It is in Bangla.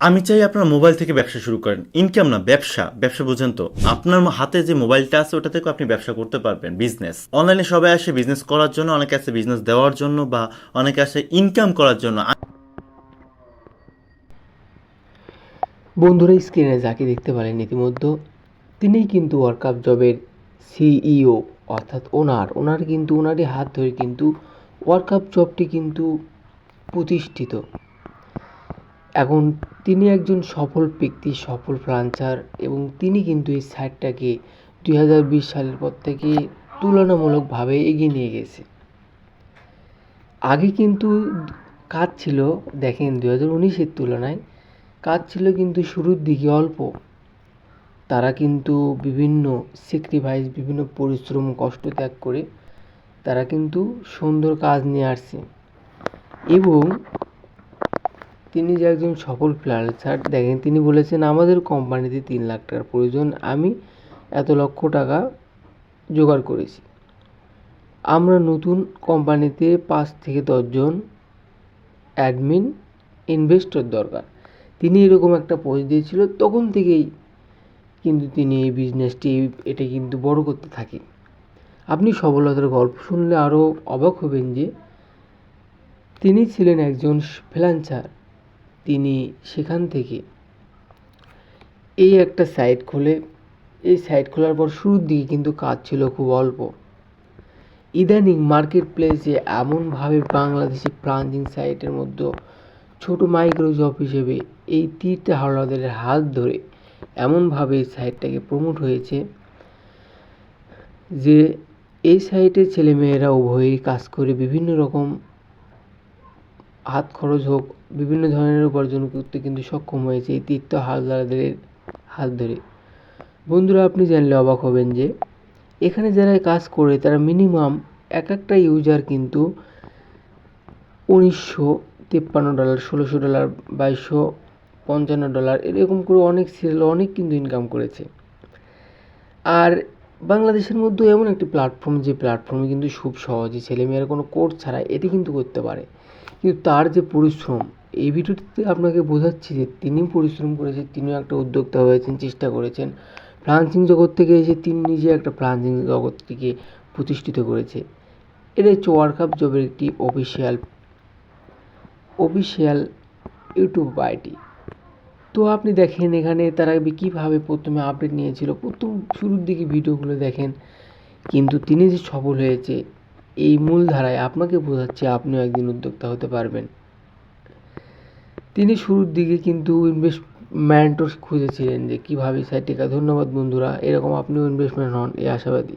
আমি চাই আপনার মোবাইল থেকে ব্যবসা শুরু করেন। ইনকাম না, ব্যবসা। ব্যবসা বুঝেন তো। আপনার হাতে যে মোবাইলটা আছে ওটা থেকে আপনি ব্যবসা করতে পারবেন বিজনেস অনলাইনে সবাই আসে বিজনেস করার জন্য, অনেকে আসে বিজনেস দেওয়ার জন্য বা অনেকে আসে ইনকাম করার জন্য। বন্ধুরা স্ক্রিনে যাকে দেখতে পারেন ইতিমধ্যে, তিনিই কিন্তু ওয়ার্কআপ জবের সিইও অর্থাৎ ওনার ওনার কিন্তু, ওনারই হাত ধরে কিন্তু ওয়ার্কআপ জবটি কিন্তু প্রতিষ্ঠিত। এখন তিনি একজন সফল ব্যক্তি, সফল ফ্রাঞ্চার এবং তিনি কিন্তু এই সাইটটাকে দুই হাজার বিশ সালের পর থেকে তুলনামূলকভাবে এগিয়ে নিয়ে গেছে। আগে কিন্তু কাজ ছিল, দেখেন দু হাজার উনিশের তুলনায় কাজ ছিল কিন্তু শুরুর দিকে অল্প। তারা কিন্তু বিভিন্ন স্যাক্রিফাইস বিভিন্ন পরিশ্রম, কষ্ট ত্যাগ করে তারা কিন্তু সুন্দর কাজ নিয়ে আসছে। এবং তিনি যে একজন সফল ফ্রিল্যান্সার দেখেন, তিনি বলেছেন, আমাদের কোম্পানিতে তিন লাখ টাকার প্রয়োজন, আমি এত লক্ষ টাকা জোগাড় করেছি। আমরা নতুন কোম্পানিতে পাঁচ থেকে দশজন অ্যাডমিন ইনভেস্টর দরকার। তিনি এরকম একটা পোস্ট দিয়েছিল, তখন থেকেই কিন্তু তিনি এই বিজনেসটি এটা কিন্তু বড় করতে থাকে আপনি সফলতার গল্প শুনলে আরও অবাক হবেন যে তিনি ছিলেন একজন ফ্রিল্যান্সার তিনি সেখান থেকে এই একটা সাইট খোলে। এই সাইট খোলার পর শুরুর দিকে কিন্তু কাজ ছিল খুব অল্প। ইদানিং মার্কেট প্লেসে এমনভাবে বাংলাদেশি ব্রাঞ্চিং সাইটের মধ্যে ছোটো মাইক্রো জব হিসেবে এই তীর্থে হাওলাদের হাত ধরে এমনভাবে এই সাইটটাকে প্রমোট হয়েছে যে এই সাইটে ছেলেমেয়েরা উভয়ই কাজ করে বিভিন্ন রকম হাত খরচ হোক, বিভিন্ন ধরনের উপার্জন করতে কিন্তু সক্ষম হয়েছে এই তীর্থ হালদারদের হাত ধরে। বন্ধুরা, আপনি জানলে অবাক হবেন যে, এখানে যারা কাজ করে, তারা মিনিমাম এক একটা ইউজার কিন্তু উনিশশো তিপ্পান্ন ডলার, ষোলোশো ডলার, বাইশশো পঞ্চান্ন ডলার, এরকম করে অনেক সিরিয়াল অনেক কিন্তু ইনকাম করেছে। আর বাংলাদেশের মধ্যে এমন একটি প্ল্যাটফর্ম যে প্ল্যাটফর্মে কিন্তু খুব সহজে ছেলেমেয়েরা কোনো কোর্স ছাড়া এটি কিন্তু করতে পারে। কিন্তু তার যে পরিশ্রম, এই ভিডিওটিতে আপনাকে বোঝাচ্ছি যে তিনি পরিশ্রম করেছেন, তিনিও একটা উদ্যোক্তা হয়েছেন, চেষ্টা করেছেন। ফ্রান্সিং জগৎ থেকে এসে তিনি নিজে একটা ফ্রান্সিং জগৎটিকে প্রতিষ্ঠিত করেছে। এটা হচ্ছে ওয়ার্কআপ জবের একটি অফিসিয়াল অফিসিয়াল ইউটিউব আইডি। তো আপনি দেখেন এখানে তারা কীভাবে প্রথমে আপডেট নিয়েছিল। প্রথম শুরুর দিকে ভিডিওগুলো দেখেন, কিন্তু তিনি যে সফল হয়েছে এই মূলধারায় আপনাকে বোঝাচ্ছে আপনিও একদিন উদ্যোক্তা হতে পারবেন। তিনি শুরুর দিকে কিন্তু ইনভেস্টমেন্টও খুঁজেছিলেন যে কীভাবে সাইটটিকা ধন্যবাদ বন্ধুরা, এরকম আপনিও ইনভেস্টমেন্ট হন, এই আশাবাদী।